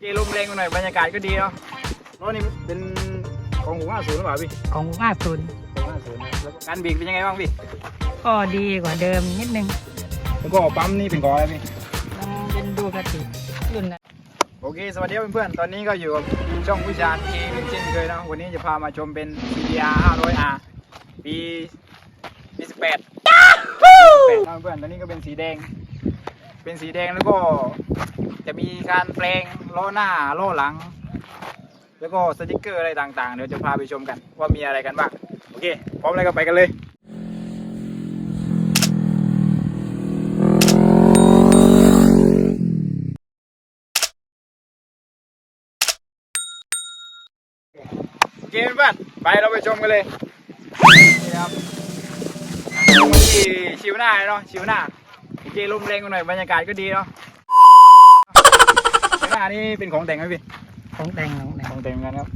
เจลมแรงมาหน่อยบรรยากาศก็ดีเนาะรถนี่เป็นของหูห้าศูนย์หรือเปล่าพี่ของห้าศูนย์ของห้าศูนย์แล้วก็การเบรกเป็นยังไงบ้างพี่ก็ดีกว่าเดิมนิดนึงแล้วก็ปั๊มนี่เป็นของอะไรพี่มันเป็นดูกติรุ่นนะโอเค สวัสดีครับเพื่อนๆตอนนี้ก็อยู่กับช่องวิชาเองเช่นเคยนะวันนี้จะพามาชมเป็น CBR 500R ปีปี18 18นะเพื่อนๆตอนนี้ก็เป็นสีแดง เป็นสีแดงแล้วก็จะมีการแปลงล้อหน้าล้อหลัง แล้วก็สติกเกอร์อะไรต่างๆ เดี๋ยวจะพาไปชมกันว่ามีอะไรกันบ้างโอเค พร้อมแล้วก็ไปกันเลยโอเคเพื่อนไปเราไปชมกันเลยนี่ครับที่ชิวหน้าเนาะชิวหน้า โอเคลมแรงกันหน่อยบรรยากาศก็ดีเนาะชิวหน้านี่เป็นของแต่งไหมพี่ ของแต่งของแต่งของแต่งเหมือนกันครับ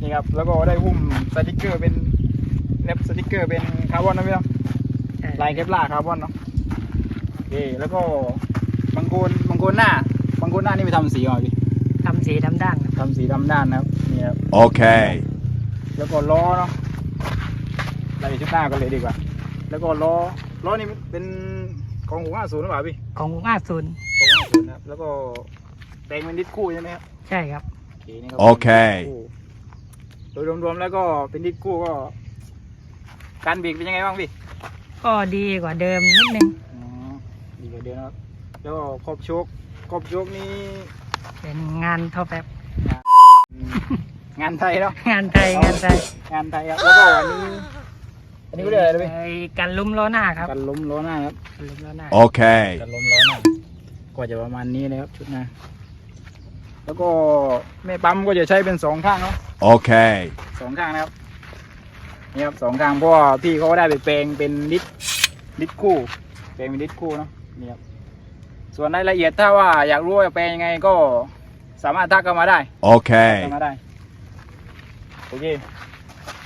นี่ครับ แล้วก็ได้หุ้มสติกเกอร์เป็นเล็บสติกเกอร์เป็นคาร์บอนนะพี่เนาะใช่ลายเคปลาร์คาร์บอนเนาะโอเคแล้วก็บางโคนบางโคนหน้าบางโคนหน้านี่ไปทำสีมาพี่ทำสีทำด้านทำสีดำด้านนะครับนี่ครับ Okay. แล้วก็ล้อเนาะไล่ชุดหน้ากันเลยดีกว่า แล้วก็ล้อล้อนี่เป็น ของหูห้าศูนย์หรือเปล่าพี่ของห้าศูนย์ของห้าศูนย์นะครับแล้วก็แต่งเป็นดิสคู่ใช่ไหมครับใช่ครับโอเคนี่ก็โอเคป็นดิสคู่โดยรวมๆแล้วก็เป็นดิสคู่ก็ การเบรกเป็นยังไงบ้างพี่ ก็ดีกว่าเดิมนิดนึงอ๋อดีกว่าเดิมนะครับแล้วก็ขอบโชคขอบโชคนี่เป็นงานท็อปแบบอืมงานไทยเนาะงานไทยงานไทยงานไทยครับแล้วก็อันนี้ อันนี้ก็เรียกอะไรนะพี่ไอ้กันลุ้มล้อหน้าครับกันล้มล้อหน้าครับกันลุ้มล้อหน้า Okay. กันล้มล้อหน้าก็จะประมาณนี้นะครับชุดหน้าแล้วก็แม่ปั๊มก็จะใช้เป็นสองข้างเนาะ Okay. สองข้างนะครับนี่ครับสองข้างเพราะว่าพี่เขาก็ได้ไปแปลงเป็นลิตลิตคู่แปลงเป็นลิตคู่เนาะนี่ครับส่วนรายละเอียดถ้าว่าอยากรู้ว่าแปลงยังไงก็สามารถทักกันมาได้ Okay. ทำมาได้ โอเค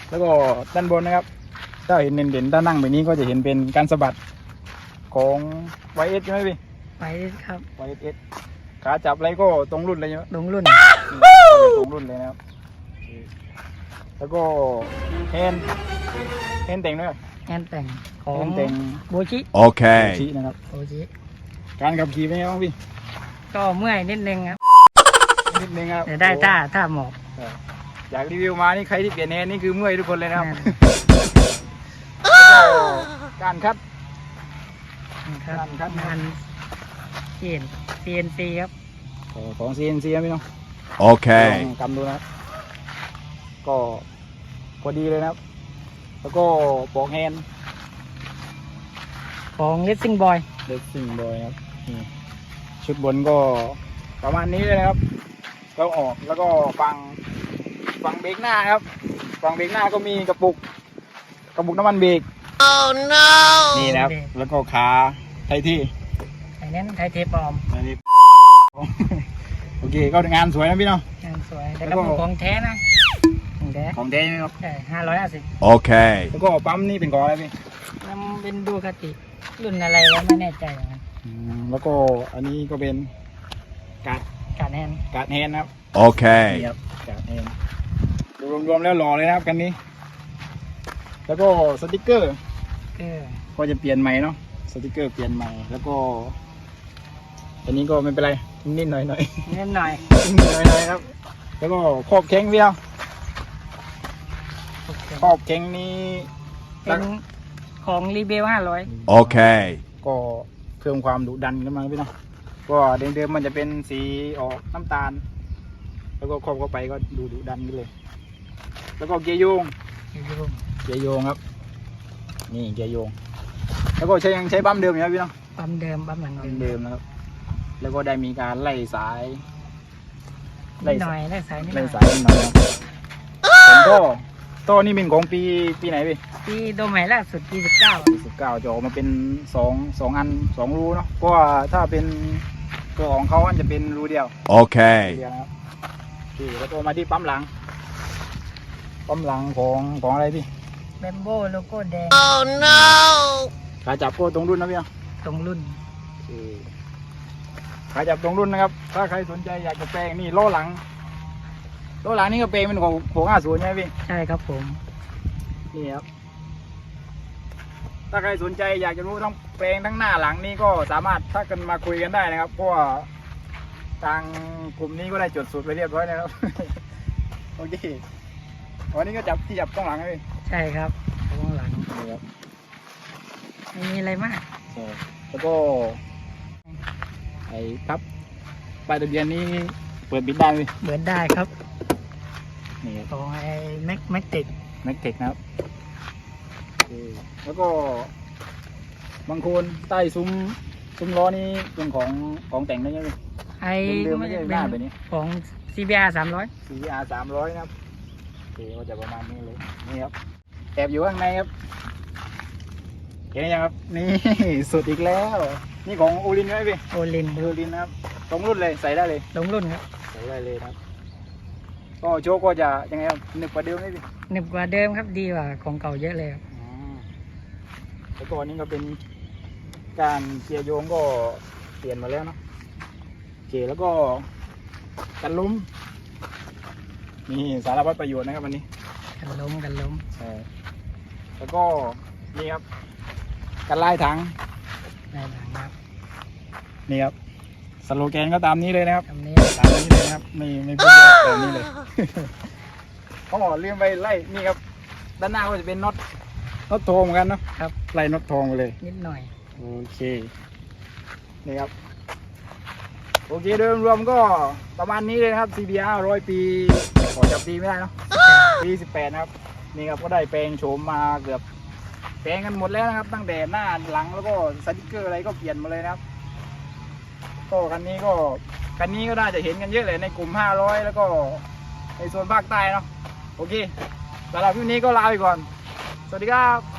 แล้วก็ด้านบนนะครับ ถ้าเห็นเด่นๆด้านนั่งแบบนี้ก็จะเห็นเป็นการสะบัดของ YS ใช่ไหมพี่ไปครับ YS ขาจับอะไรก็ตรงรุ่นเลยใช่ไหม ลงรุ่น ตรงรุ่นเลยนะครับ แล้วก็แฮนด์แฮนด์แต่งด้วยงานแต่งขอแฮงนด์แต่งโบชิ Okay. ชีนะครับ โบชิ การขับขี่เป็นไงบ้างพี่ ก็เมื่อยนิดนึงครับนิดนึงครับแต่ได้ท่าท่าหมอบโอ้อยากรีวิวมานี่ใครที่เปลี่ยนแฮนด์นี่คือเมื่อยทุกคนเลยนะครับนั่นแล้วก็การคัดครับงานครับงานเขียน CNC ครับของ CNC นะพี่น้อง Okay. ลองกำดูนะครับ ก็พอดีเลยนะครับ แล้วก็ปลอกแฮนด์ของ Racing Boy เลสซิ่งบอยครับนี่ชุดบนก็ประมาณนี้เลยนะครับก็ออกแล้วก็ฝั่งฝั่งเบรกหน้าครับฝั่งเบรกหน้าก็มีกระปุก กระปุกน้ำมันเบรก นี่นะครับ แล้วก็ขาไทยที่ไอ้นั้นไทยเทปลอมอันนี้โอเคก็งานสวยนะพี่เนาะงานสวยแต่แล้ก็วก็เป็นของแท้นะของแท้ของแท้นะครับใช่ห้าร้อยห้าสิบ Okay. แล้วก็ปั๊มนี่เป็นของอะไรพี่มันเป็นดูคติรุ่นอะไรก็ไม่แน่ใจเหมือนกันอืมแล้วก็อันนี้ก็เป็นการ์ดการแน่นการ์ดแฮนด์นะครับนี่ Okay. ครับการ์ดแฮนด์รวมๆแล้วหล่อเลยนะครับกันนี้ แล้วก็สติกเกอร์ เออก็จะเปลี่ยนใหม่เนาะสติกเกอร์เปลี่ยนใหม่แล้วก็อันนี้ก็ไม่เป็นไรนิดหน่อยหน่อยนิดหน่อยนิดหน่อยหน่อยครับ แล้วก็ครอบแข้งเดียวครอบแข้งนี้เป็นของรีเบลห้าร้อย Okay. ก็เพิ่มความดุดันขึ้นมาพี่เนาะก็เดิมๆมันจะเป็นสีออกน้ำตาล แล้วก็ครอบเข้าไปก็ดูดุดันขึ้นเลย แล้วก็เกียร์โยงอยู่เกียร์โยงครับ นี่เกียร์โยง แล้วก็ใช้ยังใช้บั๊มเดิมอยู่นะพี่เนาะปั๊มเดิมปั๊มหลังบั๊มเดิมนะครับ แล้วก็ได้มีการไล่สายนิดหน่อยไล่สายนิดหไล่น่อยสายนิดหน่อยครับผมก็ต้นนี่เป็นของปีปีไหนพี่ที่ตัวใหม่ล่าสุดที่สิบเก้าปีสิบเก้าจะออกมาเป็นสองสองอันสองรูเนาะเพราะว่าถ้าเป็นตัวของเขาอันจะเป็นรูเดียว Okay. เดียวนะครับโอเคแล้วก็มาที่ปั๊มหลัง ปั๊มหลังของของอะไรพี่ แบมโบโลโก้แดงขาจับก็ตรงรุ่นนะพี่เนาะตรงรุ่นโอเคขายจับตรงรุ่นนะครับ ถ้าใครสนใจอยากจะแปลงนี่ล้อหลังล้อหลังนี่ก็แปลงเป็นของของห้าศูนย์ใช่ไหมพี่ใช่ครับผม นี่ครับ ถ้าใครสนใจอยากจะรู้ทั้งแปลงทั้งหน้าหลังนี่ก็สามารถทักกันมาคุยกันได้นะครับเพราะว่าทางกลุ่มนี้ก็ได้จดสูตรไปเรียบร้อยแล้วครับ โอเควันนี้ก็จับที่จับต้องหลังเลย ใช่ครับข้างหลังนี่ครับไม่มีอะไรมากใช่แล้วก็ไอ้ครับป้ายทะเบียนนี้เปิดบิดได้เลยเบิดได้ครับนี่ครับของไอ้แม็กแม็กติกแม็กเทคนะครับโอเคแล้วก็บางคนใต้ซุ้มซุ้มล้อนี้เป็นของของแต่งได้ใช่ไหม ไอ้เดิมๆไม่ใช่หน้าแบบนี้ ของ CBR 300 CR สามร้อยนะครับโอเคก็จะประมาณนี้เลยนี่ครับ แอบอยู่ข้างในครับเห็นยังครับ นี่สุดอีกแล้ว นี่ของอูรินไหมพี่โอลินอูรินนะครับตรงรุ่นเลยใส่ได้เลยลงรุ่นครับใส่ได้เลยนะครับ ก็โชว์ก็จะยังไงครับหนึบกว่าเดิมไหมพี่หนึบกว่าเดิมครับดีกว่าของเก่าเยอะเลยครับอืมแล้วก็อันนี้ก็เป็นการเกียร์โยงก็เปลี่ยนมาแล้วเนาะโอเคแล้วก็กันล้มนี่สารพัดประโยชน์นะครับวันนี้ กันล้มกันล้มใช่ แล้วก็นี่ครับกันไล่ถังในหลังครับนี่ครับสโลแกนก็ตามนี้เลยนะครับ ทำนี้ตามนี้เลยนะครับไม่ไม่พูดเยอะแบบนี้เลยเขาบอกลืมไปไล่นี่ครับ ด้านหน้าก็จะเป็นน็อตน็อตทองเหมือนกันเนาะครับไล่น็อตทองไปเลย นิดหน่อย โอเคนี่ครับ โอเคโดยรวมก็ประมาณนี้เลยนะครับ CBR ร้อยปีขอจับปีไม่ได้เนาะปีสิบแปดนะครับ นี่ครับก็ได้แปลงโฉมมาเกือบแปลงกันหมดแล้วนะครับ ตั้งแต่หน้าหลังแล้วก็สติกเกอร์อะไรก็เปลี่ยนมาเลยนะครับก็คันนี้ก็คันนี้ก็น่าจะเห็นกันเยอะเลยในกลุ่ม 500 แล้วก็ในโซนภาคใต้เนาะโอเคสำหรับคลิปนี้ก็ลาไปก่อน สวัสดีครับ